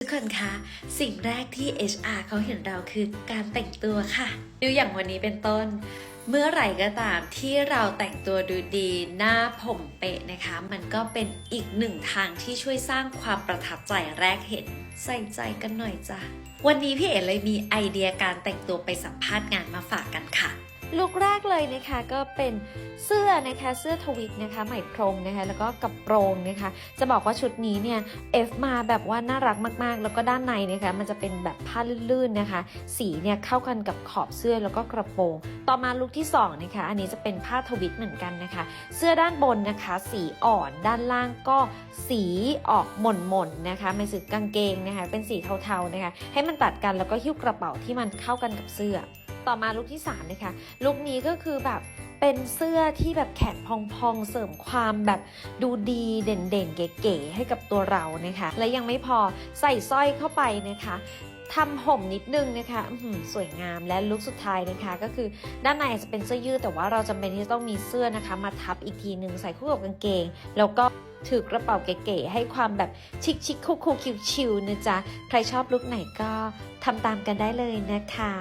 ทุกคนคะ สิ่งแรกที่ HR เขาเห็นเราคือการแต่งตัวค่ะ ดูอย่างวันนี้เป็นต้น เมื่อไหร่ก็ตามที่เราแต่งตัวดูดีหน้าผมเป๊ะนะคะ มันก็เป็นอีกหนึ่งทางที่ช่วยสร้างความประทับใจแรกเห็น ใส่ใจกันหน่อยจ้ะ วันนี้พี่เอ๋เลยมีไอเดียการแต่งตัวไปสัมภาษณ์งานมาฝากกันค่ะ ลุคแรกเลยนะคะก็เป็นเสื้อนะคะเสื้อทวิตนะคะไหมพรมนะคะแล้วก็กระโปรงนะคะจะบอกว่าชุดนี้เนี่ยเอฟมาแบบว่าน่ารักมากๆ แล้วก็ด้านในนะคะมันจะเป็นแบบผ้าลื่นๆนะคะ สีเนี่ยเข้ากันกับขอบเสื้อแล้วก็กระโปรง ต่อมาลุคที่สองนะคะอันนี้จะเป็นผ้าทวิตเหมือนกันนะคะ เสื้อด้านบนนะคะ สีอ่อนด้านล่างก็สีออกหม่นๆนนะคะหมายถึงกางเกงนะคะเป็นสีเทาๆนะคะให้มันตัดกันแล้วก็หิ้วกระเป๋าที่มันเข้ากันกับเสื้อ ต่อมาลุคที่3นะคะลุคนี้ก็คือแบบเป็นเสื้อที่แบบแขนพองๆ เสริมความแบบดูดีเด่นๆ เก๋ๆให้กับตัวเรานะคะ และยังไม่พอใส่สร้อยเข้าไปนะคะทำห่มนิดนึงนะคะสวยงามและลุคสุดท้ายนะคะ ก็คือด้านในอาจจะเป็นเสื้อยืดแต่ว่าเราจำเป็นที่จะต้องมีเสื้อนะคะ มาทับอีกทีหนึ่งใส่คู่กับกางเกง แล้วก็ถือกระเป๋าเก๋ๆให้ความแบบชิคชิคคูคูคิวชิวๆนะจ๊ะ ใครชอบลุคไหนก็ทำตามกันได้เลยนะคะ